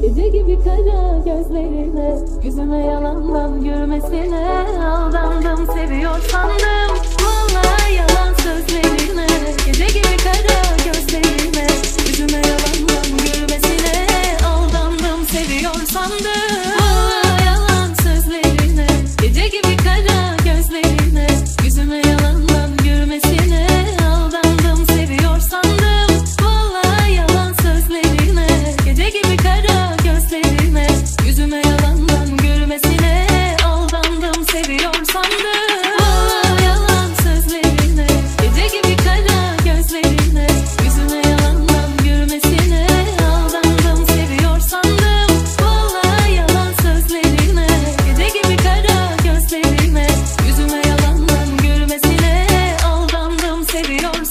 Gece gibi kara gözlerine Yüzüme yalandan gülmesine aldandım. Seviyor sandım Yüzüme yalandan gülmesine aldandım seviyor sandım. Yalan sözlerine gece gibi kara gözlerine Yüzüme yalandan gülmesine aldandım seviyor sandım. Yalan sözlerine gece gibi kara gözlerine Yüzüme yalandan gülmesine aldandım seviyor